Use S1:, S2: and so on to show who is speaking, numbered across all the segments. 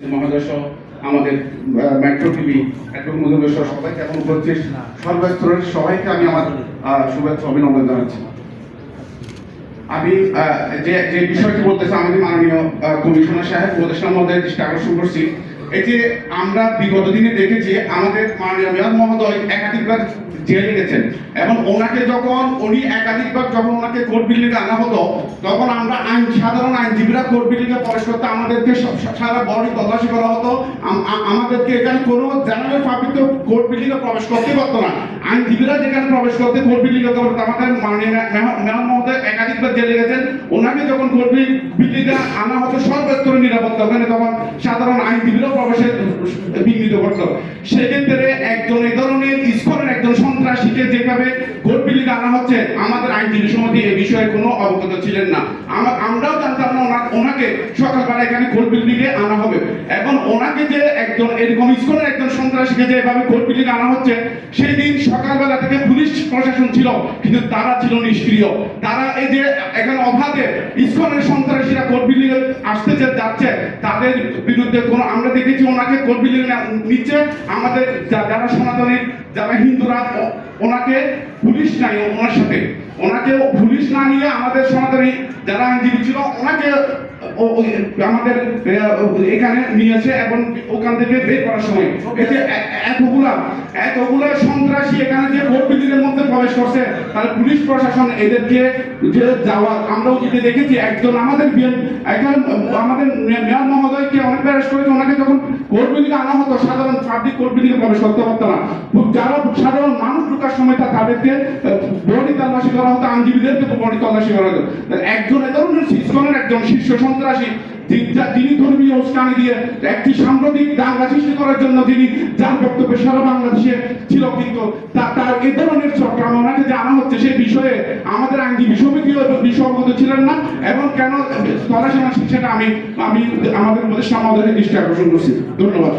S1: মহোদয় সহ আমাদের মেট্রো টিভি একদম সহ সবাইকে এখন উপস্থিত সর্বস্তরের সবাইকে আমি আমার শুভেচ্ছা, অভিনন্দন জানাচ্ছি। আমি যে যে বিষয়টি বলতেছি আমাদের মাননীয় কমিশনার সাহেব উপদেষ্টা মহোদয়ের দৃষ্টি আকর্ষণ করছি। এই যে আমরা বিগত দিনে দেখেছি, আমাদের মাননীয় মহোদয় একাধিকবার জেলে গেছেন। এবং ওনাকে যখন, উনি একাধিকবার যখন ওনাকে কোর্ট বিল্ডিংয়ে আনা হতো, তখন আমরা আইন, সাধারণ আইনজীবীরা কোর্ট বিল্ডিংয়ে প্রবেশ করতে আমাদেরকে সারা বডি তল্লাশি করা হতো। আমাদেরকে এখানে কোনো জেনারেল পাবলিক কোর্ট বিল্ডিংয়ে প্রবেশ করতেই পারতো না। আইনজীবীরা যেখানে প্রবেশ করতে কোর্ট বিল্ডিংয়ে তো আমাদের মাননীয় মে- মে- মহোদয় একাধিকবার জেলে গেছেন। ওনাকে যখন আনা হতো নিরাপত্তা। ওখানে তখন সাধারণ প্রবেশে বিঘ্নিত করতো। সেক্ষেত্রে একজন এই ধরনের একজন সন্ত্রাসীকে যেভাবে কোর্ট বিল্ডিংয়ে আনা হচ্ছে, আমাদের আইনজীবী সমিতি এ বিষয়ে কোনো অবগত ছিলেন না। আমরাও জানতাম না ওনা- ওনাকে সকালবেলা এখানে কোর্ট বিল্ডিংয়ে আনা ওনাকে যে একজন এরকম ইস্কনের একজন সন্ত্রাসীকে যে এভাবে কোর্ট বিল্ডিংয়ে আনা হচ্ছে, সেই দিন সকালবেলা থেকে পুলিশ প্রশাসন ছিল, কিন্তু তারা ছিল নিষ্ক্রিয়। তারা এই যে এখানে অবাধে ইস্কনের সন্ত্রাসীরা কোর্ট বিল্ডিং এ আসতে যাচ্ছে, তাদের বিরুদ্ধে কোনো, আমরা দেখেছি ওনাকে কোর্ট বিল্ডিং নিচ্ছে আমাদের যারা সনাতনী, যারা হিন্দুরা ওনাকে পুলিশ নাই ওনার সাথে। ওনাকে পুলিশ না নিয়ে আমাদের সনাতনী যারা আইনজীবী ছিল, ওনাকে আমাদের এখানে এবং ওখান থেকে বের করার সময়। এই যে এতগুলা এতগুলা সন্ত্রাসী এখানে যে ভোট বিল্ডিংয়ের মধ্যে প্রবেশ করছে তাহলে পুলিশ প্রশাসন এদেরকে যে যাওয়া আমরাও যেতে দেখেছি একজন আমাদের একজন আমাদের মেয়র মহোদয়কে অনেক ব্যারেস করেছে ওনাকে যখন বিল্ডিং আনা হতো সাধারণ পাবলিক বিল্ডিং প্রবেশ করতে পারতো না। যারা সাধারণ মানুষ ঢোকার সময় তাদেরকে বডি তল্লাশি করা হতো আইনজীবীদেরকে বডি তল্লাশি করা হতো একজন এ ধরনের ইসকনের একজন শীর্ষ সন্ত্রাসী, যিনি ধর্মীয় উস্কানি দিয়ে একটি সাম্প্রতিক দাঙ্গা সৃষ্টি করার জন্য যিনি যার বক্তব্য সারা বাংলাদেশে ছিল, কিন্তু তার এই ধরনের চক্রাম ওনাকে আনা হচ্ছে সেই বিষয়ে আমাদের আইনজীবী সমিতিও বিষয় অবগত ছিলেন না, এবং কেন তলাশি মাসি সেটা আমি আমি আমাদের উপদেষ্টা আমাদের দৃষ্টি আকর্ষণ করছি। ধন্যবাদ।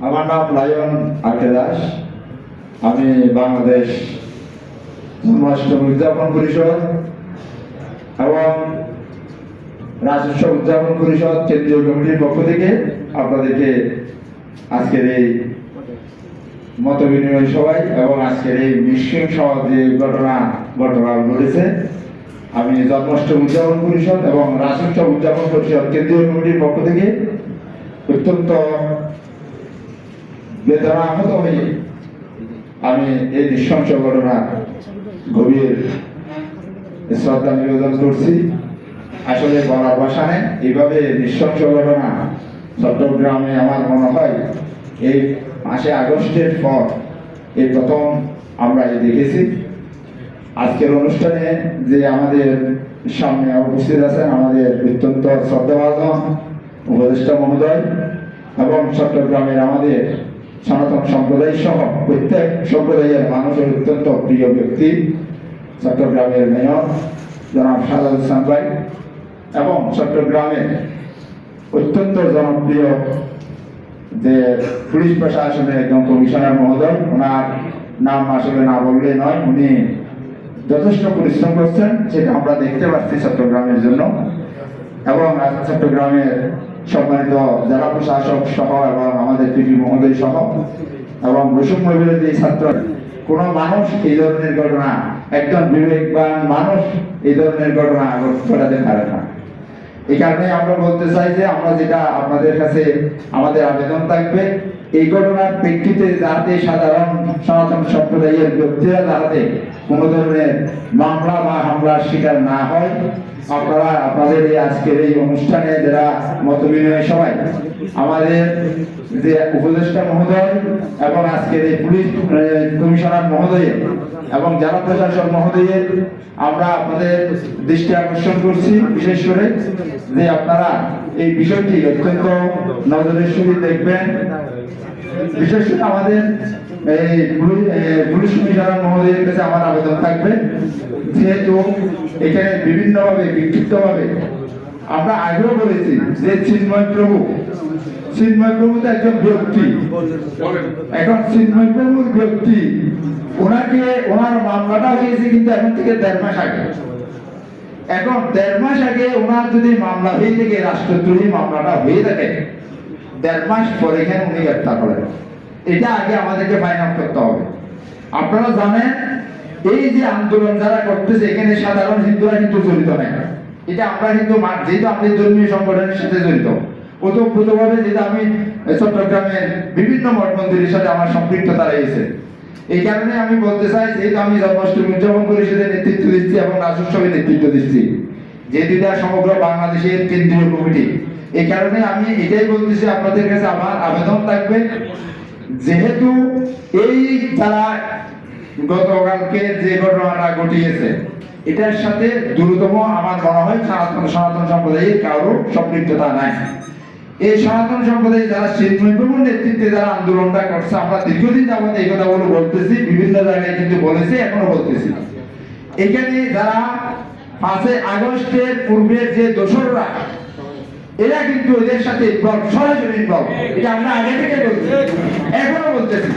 S2: আমার নাম লায়ন আকে দাস আমি বাংলাদেশ জন্মাষ্টমী উদযাপন পরিষদ এবং রাজস্ব উদযাপন পরিষদ কেন্দ্রীয় কমিটির পক্ষ থেকে আপনাদেরকে আজকের এই মত বিনিময় সভায় এবং আজকের এই নৃশংস যে ঘটনা ঘটনা ঘটেছে আমি জন্মাষ্টমী উদযাপন পরিষদ এবং রাজস্ব উদযাপন পরিষদ কেন্দ্রীয় কমিটির পক্ষ থেকে অত্যন্ত বেদনা আহত হয়ে আমি এই নৃশংস ঘটনা গভীর শ্রদ্ধা নিবেদন করছি। আসলে বলার ভাষা নেই। এইভাবে নৃশংস ঘটনা চট্টগ্রামে আমার মনে হয় এই মাসে আগস্টের পর এই প্রথম আমরা দেখেছি। আজকের অনুষ্ঠানে যে আমাদের সামনে উপস্থিত আছেন আমাদের অত্যন্ত শ্রদ্ধাভাজন উপদেষ্টা মহোদয় এবং চট্টগ্রামের আমাদের সনাতন সম্প্রদায় সহ প্রত্যেক সম্প্রদায়ের মানুষের অত্যন্ত প্রিয় ব্যক্তি, চট্টগ্রামের মেয়র জনাব সাদাল ইসলাম ভাই এবং চট্টগ্রামের অত্যন্ত জনপ্রিয় যে পুলিশ প্রশাসনের একজন কমিশনার মহোদয়, ওনার নাম আসলে না বললে নয়, উনি যথেষ্ট পরিশ্রম করছেন সেটা আমরা দেখতে পাচ্ছি চট্টগ্রামের জন্য। এবং চট্টগ্রামের সম্মানিত জেলা প্রশাসক সহ এবং আমাদের পিপি মহোদয় সহ এবং বৈষম্য বিরোধী ছাত্র, কোন মানুষ এই ধরনের ঘটনা, একজন বিবেকবান মানুষ এই ধরনের ঘটনা ঘটাতে পারে না। এই কারণে আমরা বলতে চাই যে আমরা যেটা আপনাদের কাছে আমাদের আবেদন থাকবে এই ঘটনার প্রেক্ষিতে যাতে সাধারণ সনাতন সম্প্রদায়ের ব্যক্তিরা যাতে কোনো ধরনের মামলা বা হামলার শিকার না হয়। আপনারা, আপনাদের এই আজকের এই অনুষ্ঠানে যারা মত বিনিময় সবাই আমাদের যে উপদেষ্টা মহোদয় এবং আজকের এই পুলিশ কমিশনার মহোদয়ের এবং জেলা প্রশাসক মহোদয়ের, আমরা আপনাদের দৃষ্টি আকর্ষণ করছি। বিশেষ করে যে আপনারা এই বিষয়টি অত্যন্ত নজরের সহিত দেখবেন। বিশেষ করে আমাদের পুলিশ- মহোদয়ের কাছে আমার আবেদন থাকবে, যেহেতু এখানে বিভিন্নভাবে, বিক্ষিপ্তভাবে আমরা আগেও বলেছি যে চিন্ময় প্রভু চিন্ময় প্রভু তো একজন ব্যক্তি। এখন চিন্ময় প্রভুর ব্যক্তি, ওনাকে ওনার মামলাটা হয়েছে কিন্তু এখন থেকে দেড় মাস আগে। এখন দেড় মাস আগে ওনার যদি মামলা হয়ে থাকে, রাষ্ট্রদ্রোহী মামলাটা হয়ে থাকে দেড় মাস পরে এখানে উনি গ্রেপ্তার করেন এটা আগে আমাদেরকে ফাইন আউট করতে হবে। আপনারা জানেন, এই যে আন্দোলন যারা করতেছে, এখানে সাধারণ হিন্দুরা কিন্তু জড়িত নাই। এটা আমরা কিন্তু যেহেতু আমাদের ধর্মীয় সংগঠনের সাথে জড়িত, ওতপ্রোতভাবে যেটা আমি চট্টগ্রামের বিভিন্ন মঠ মন্দিরের সাথে আমার সম্পৃক্ততা রয়েছে। এই কারণে আমি বলতে চাই, যেহেতু আমি জন্মাষ্টমী উদযাপন পরিষদের নেতৃত্ব দিচ্ছি এবং রাজস্বের নেতৃত্ব দিচ্ছি যে দুইটা সমগ্র বাংলাদেশের কেন্দ্রীয় কমিটি এই কারণে আমি এটাই বলতেছি, আপনাদের কাছে আমার আবেদন থাকবে। যেহেতু এই যারা গতকালকে যে ঘটনাটা ঘটিয়েছে, এটার সাথে দ্রুততম আমার মনে হয় সনাতন সনাতন সম্প্রদায়ের কারও সম্পৃক্ততা নাই। এই সনাতন সম্প্রদায় যারা শিল্পীর নেতৃত্বে যারা আন্দোলনটা করছে, আমরা দীর্ঘদিন যাবত এই কথাগুলো বলতেছি, বিভিন্ন জায়গায় কিন্তু বলেছি, এখনও বলতেছি। এখানে যারা পাঁচই আগস্টের পূর্বের যে দোসররা এরা কিন্তু এদের সাথে সরাসরি। এটা আমরা আগে থেকে বলছি। এখনও বলতেছি।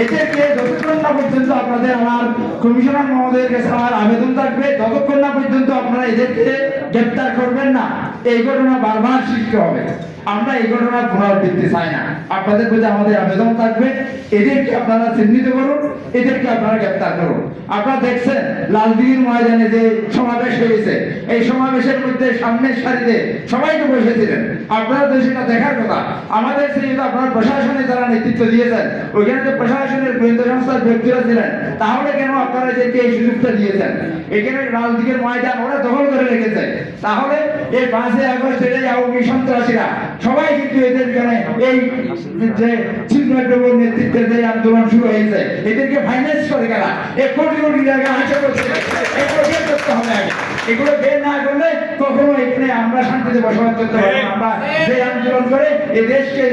S2: এদেরকে যতক্ষণ না পর্যন্ত আপনাদের আমার কমিশনার মহোদয়ের কাছে আমার আবেদন থাকবে ততক্ষণ না পর্যন্ত আপনারা এদেরকে গ্রেপ্তার করবেন না। এই ঘটনা বারবার সৃষ্টি হবে। আমরা এই ঘটনার পুনরাবৃত্তি চাই না। আপনাদের প্রতি আমাদের আবেদন থাকবে। এদেরকে আপনারা চিহ্নিত করুন, এদেরকে আপনারা গ্রেপ্তার করুন। আপনারা দেখছেন লালদিঘির ময়দানে যে সমাবেশ হয়েছে, এই সমাবেশের মধ্যে সামনের সারিতে সবাই তো বসেছিলেন। আপনারা তো সেটা দেখার কথা। আমাদের যে আপনার প্রশাসনে যারা নেতৃত্ব দিয়েছেন, ওইখানে যে প্রশাসনের গোয়েন্দা সংস্থার ব্যক্তিরা ছিলেন, তাহলে কেন আপনারা এদেরকে এই সুযোগটা দিয়েছেন? এখানে লালদিঘির ময়দান ওরা দখল করে রেখেছে। তাহলে এই পাঁচই আগস্টের এই আওয়ামী সন্ত্রাসীরা। সবাই কিন্তু এদের এই যে চিন্ময়প্রভুর নেতৃত্বে যে আন্দোলন শুরু হয়েছে, এদেরকে ফাইন্যান্স করে গেলা। এই কোটি কোটি টাকা করছে এগুলো বের না করলে কখনো এখানে আমরা শান্তিতে বসবাস করতে পারব আমরা যে আন্দোলন করে এই দেশকে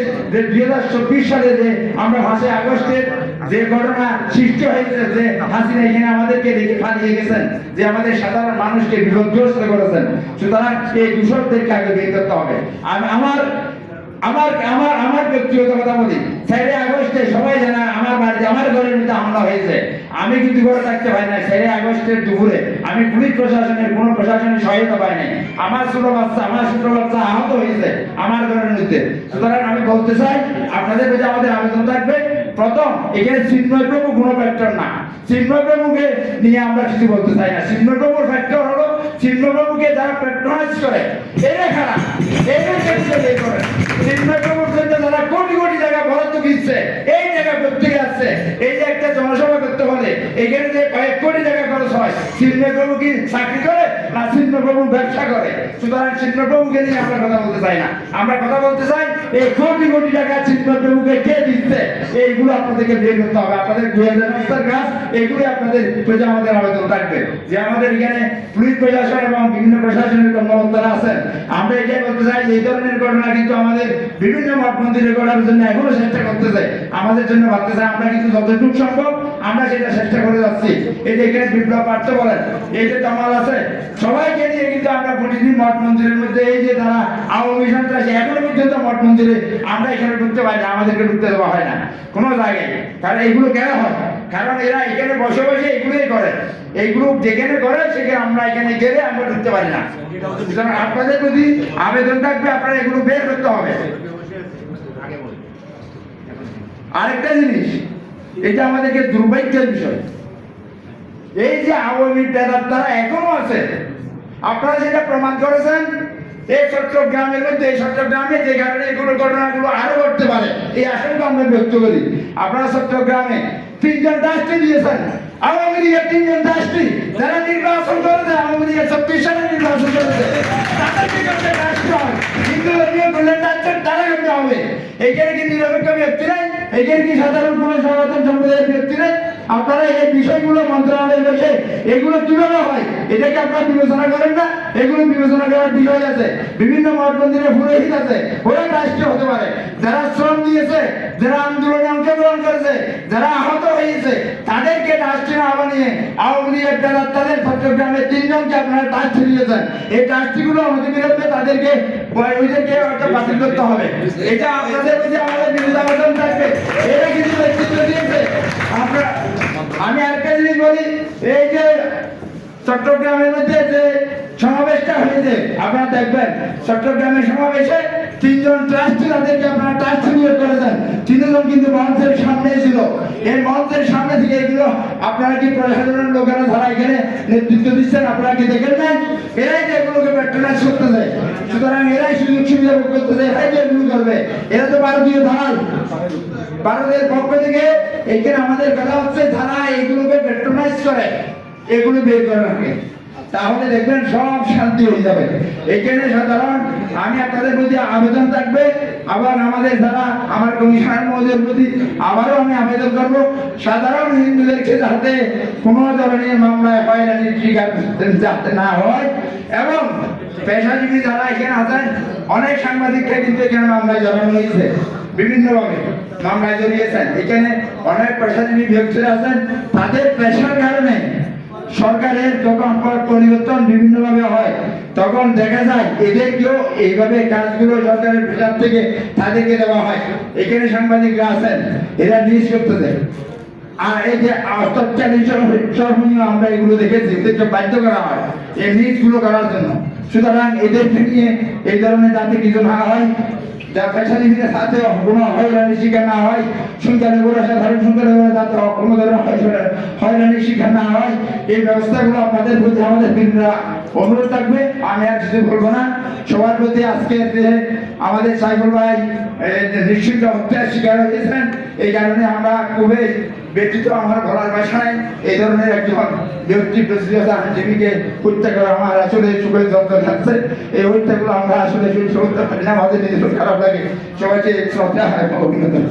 S2: দুই হাজার চব্বিশ সালে যে আমরা পাঁচই আগস্টের যে ঘটনা সৃষ্টি হয়েছে, যে হাসিনা এখানে আমাদেরকে রেখে পালিয়ে গেছেন, যে আমাদের সাধারণ মানুষকে বিপদগ্রস্ত করেছেন, সুতরাং এই দূষকদেরকে আগে বের করতে হবে। আমি আমার আমার আমার আমার ব্যক্তিগত কথা বলি। চারে আগস্টে সবাই জানা আমার বাড়িতে, আমার ঘরের মধ্যে হামলা হয়েছে। আমি কিন্তু ঘরে থাকতে পারি না চারে আগস্টের দুপুরে আমি পুলিশ প্রশাসনের, কোনো প্রশাসনের সহায়তা পাই নাই। আমার ছোট বাচ্চা, আমার ছোট বাচ্চা আহত হয়েছে আমার ঘরের মধ্যে। সুতরাং আমি বলতে চাই, আপনাদের কাছে আমাদের আবেদন থাকবে। প্রথম, এখানে চিন্ময় প্রভু কোনো ফ্যাক্টর না। চিন্ময় প্রভুকে নিয়ে আমরা কিছু বলতে চাই না। চিন্ময় প্রভুর ফ্যাক্টর হলো চিন্ময় প্রভুকে যারা প্যাট্রোনাইজ করে, এরা খারাপ। এদের ক্ষেত্রে বের করে চিন্ময় প্রভুর জন্য যারা কোটি কোটি টাকা বরাদ্দ দিচ্ছে এই জায়গা করতে যাচ্ছে এই যে একটা জনসভা করতে হলে এখানে যে কয়েক কোটি টাকা খরচ হয় চিন্ময় প্রভু কি চাকরি করে না চিন্ময় প্রভু ব্যবসা করে। সুতরাং চিন্ময় প্রভুকে নিয়ে আমরা কথা বলতে চাই না। আমরা কথা বলতে চাই, এই কোটি কোটি টাকা চিন্ময় প্রভুকে কে দিচ্ছে? এইগুলো আপনাদেরকে বের করতে হবে। আপনাদের গোয়েন্দা সংস্থার কাজ এগুলো আপনাদের প্রতি আমাদের আবেদন থাকবে। যে আমাদের এখানে পুলিশ প্রশাসন এবং বিভিন্ন প্রশাসনের কর্মকর্তারা আছেন, আমরা এটাই বলতে চাই, এই ধরনের ঘটনা কিন্তু আমাদের বিভিন্ন মঠ মন্দিরে করার জন্য এখনও চেষ্টা করতে চাই আমাদের জন্য ভাবতে চাই, আমরা কিন্তু যতটুকু সম্ভব আমরা সেটা চেষ্টা করে যাচ্ছি, এই যে এখানে বিপ্লব পার্থ বলেন, এই যে কামাল আছে, সবাইকে নিয়ে কিন্তু আমরা প্রতিদিন মঠ মন্দিরের মধ্যে, এই যে তারা আওয়ামী সন্ত্রাসী, এখনও পর্যন্ত মঠ মন্দিরে আমরা এখানে ঢুকতে পারি না, আমাদেরকে ঢুকতে দেওয়া হয় না। কোনো জায়গায়। কারণ এইগুলো কেন হয়? কারণ এরা এখানে বসে বসে এইগুলোই করে। এইগুলো যেখানে করে, সেখানে আমরা এখানে গেলে আমরা ঢুকতে পারি না। সুতরাং আপনাদের প্রতি আবেদন থাকবে, আপনারা এগুলো বের করতে হবে। আরেকটা জিনিস এটা আমাদেরকে দুর্ভাগ্যের বিষয়। এই যে আওয়ামী নেতার তারা এখনও আছে। আপনারা সেটা প্রমাণ করেছেন, এই চট্টগ্রামের মধ্যে, এই চট্টগ্রামে যে কারণে এগুলো ঘটনাগুলো আরও ঘটতে পারে, এই আশঙ্কা আমরা ব্যক্ত করি। আপনারা চট্টগ্রামে তিনজন দাসটি দিয়েছেন। আওয়ামী লীগের তিনজন দাসটি যারা নির্বাচন করেছে, আওয়ামী লীগের চব্বিশ সালে নির্বাচন করেছে। তাদেরকে করতে রাষ্ট্র হয় হিন্দু ধর্মীয় করলে তাদের তারা হবে। এইখানে কি নিরপেক্ষ ব্যক্তি নাই কি সাধারণ কোনো সনাতন সম্প্রদায়ের ব্যক্তিরা আপনারা এই বিষয়গুলো মন্ত্রণালয়ে বসে এগুলো কীভাবে হয়? এটাকে আপনারা বিবেচনা করেন না? এগুলো বিবেচনা করার বিষয় আছে। বিভিন্ন মঠ মন্দিরে পুরোহিত আছে। ওরা রাষ্ট্রীয় হতে পারে। যারা শ্রম দিয়েছে, যারা আন্দোলনে অংশগ্রহণ করেছে, যারা আহত হয়েছে, তাদেরকে রাষ্ট্রীয় না বানিয়ে আওয়ামী লীগের দ্বারা তাদের চট্টগ্রামে তিনজনকে আপনারা ট্রাস্ট দিয়েছেন এই ট্রাস্টিগুলো আমাদের বিরুদ্ধে তাদেরকে ওইদেরকে একটা বাতিল করতে হবে। এটা আপনাদের প্রতি আমাদের বিরুদ্ধে আবেদন থাকবে। এটা কিছু ব্যক্তিত্ব দিয়েছে। আমরা আমি আরেকটা জিনিস বলি, এই যে চট্টগ্রামের মধ্যে যে সমাবেশটা হয়েছে। আপনারা দেখবেন চট্টগ্রামের সমাবেশে তিনজন ট্রাস্টি তাদেরকে আপনারা ট্রাস্টি নিয়োগ করেছেন। তিনজন কিন্তু মঞ্চের সামনে ছিল। এই মঞ্চের সামনে থেকে এগুলো আপনারা কি প্রশাসনের লোকেরা যারা এখানে নেতৃত্ব দিচ্ছেন, আপনারা কি দেখেন না এরাই যে এগুলোকে প্যাট্রোনাইজ করতে দেয় সুতরাং এরাই সুযোগ সুবিধা ভোগ করতে দেয় এরাই যে এগুলো করবে। এরা তো ভারতীয় দালাল ভারতের পক্ষ থেকে এখানে আমাদের কথা হচ্ছে ধারা এইগুলোকে প্যাট্রোনাইজ করে, এগুলো বের করে রাখে। তাহলে দেখবেন সব শান্তি হয়ে যাবে। এখানে সাধারণ আমি আপনাদের প্রতি আবেদন থাকবে, আবার আমাদের যারা, আমার কমিশনার মহোদয়ের প্রতি আবারও আমি আবেদন করব। সাধারণ হিন্দুদেরকে যাতে কোনো ধরনের মামলায় হয়রানির শিকার যাতে না হয়, এবং পেশাজীবী যারা এখানে আছেন, অনেক সাংবাদিককে কিন্তু এখানে মামলায় জড়ানো হয়েছে। বিভিন্নভাবে মামলায় জড়িয়েছেন। এখানে অনেক পেশাজীবী ব্যক্তিরা আছেন, তাদের পেশার কারণে সরকারের যখন পর পরিবর্তন বিভিন্নভাবে হয়, তখন দেখা যায় এদেরকেও এইভাবে কাজগুলো সরকারের পেশার থেকে তাদেরকে দেওয়া হয়। এখানে সাংবাদিকরা আছেন, এরা নিউজ করতে দেয় আর এই যে সর্বনীয় আমরা এগুলো দেখেছি এদেরকে বাধ্য করা হয়, এই নিউজগুলো করার জন্য। সুতরাং এদেরকে নিয়ে এই ধরনের যাতে কিছু না হয় পেশাজীবীদের সাথে কোনো হয়রানির শিকার না হয় সংখ্যালঘুরা সাধারণ সংখ্যালঘুরা যাতে কোনো ধরনের হয়রানি- শিকার না হয়, এই ব্যবস্থাগুলো আমাদের প্রতি আমাদের অনুরোধ থাকবে, আমি আর কিছু বলব না। সবার প্রতি আজকে আমাদের সাইফুল ভাই নিশ্চিত হত্যার শিকার হয়েছেন, এই কারণে আমরা খুবই ব্যতীত আমার গলার ভাষায় এই ধরনের একজন ব্যক্তি প্রতিনিয়ত আইনজীবীকে হত্যা করা আমার আসলে সুখের যন্ত্র থাকছে। এই হত্যাগুলো আমরা আসলে করতে পারি না, আমাদের নিজের খারাপ লাগে। সবাইকে শ্রদ্ধা হয় অভিনন্দন।